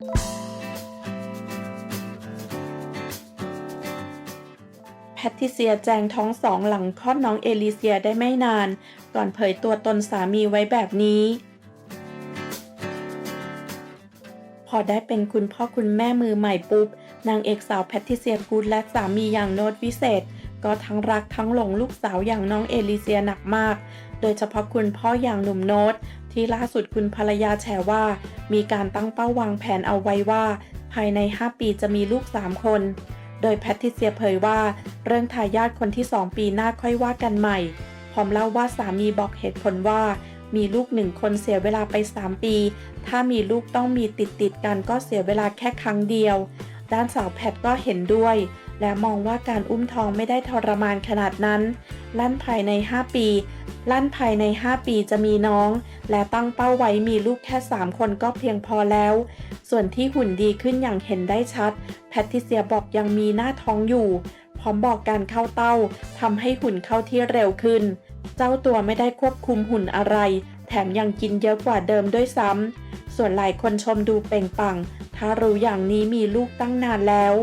แพทริเซียแจงท้องสองหลังคลอดน้องเอลิเซียได้ไม่นาน ก่อนเผยตัวตนสามีไว้แบบนี้ พอได้เป็นคุณพ่อคุณแม่มือใหม่ปุ๊บ นางเอกสาวแพทริเซียกูดและสามีอย่างโน้ตวิเศษ ก็ทั้งรักทั้งหลงลูกสาวอย่างน้องเอลิเซียหนักมาก โดยเฉพาะคุณพ่ออย่างหนุ่มโน้ตที่ล่าสุดคุณภรรยาแฉว่า มีการตั้งเป้าวางแผนเอาไว้ว่า ภายใน 5 ปีจะมีลูก 3 คน โดยแพทริเซียเผยว่า เรื่องทายาทคนที่ 2 ปีหน้าค่อยว่ากันใหม่ พร้อมเล่าว่าสามีบอกเหตุผลว่า มีลูกหนึ่งคนเสียเวลาไป 3 ปี ถ้ามีลูกต้องมีติดติดกันก็เสียเวลาแค่ครั้งเดียว ด้านสาวแพทก็เห็นด้วย และมองว่าการอุ้มท้องไม่ได้ทรมานขนาดนั้น ลั่นภายใน 5 ปี ลั่นภายใน 5 ปีจะมีน้อง และตั้งเป้าไว้มีลูกแค่ 3 คนก็เพียงพอแล้ว ส่วนที่หุ่นดีขึ้นอย่างเห็นได้ชัด แพทริเซียบอกยังมีหน้าท้องอยู่ พร้อมบอกการเข้าเต้าทำให้หุ่นเข้าที่เร็วขึ้น เจ้าตัวไม่ได้ควบคุมหุ่นอะไร แถมยังกินเยอะกว่าเดิมด้วยซ้ำส่วนหลายคนชมดูเปล่งปัง ถ้ารู้อย่างนี้มีลูกตั้งนานแล้ว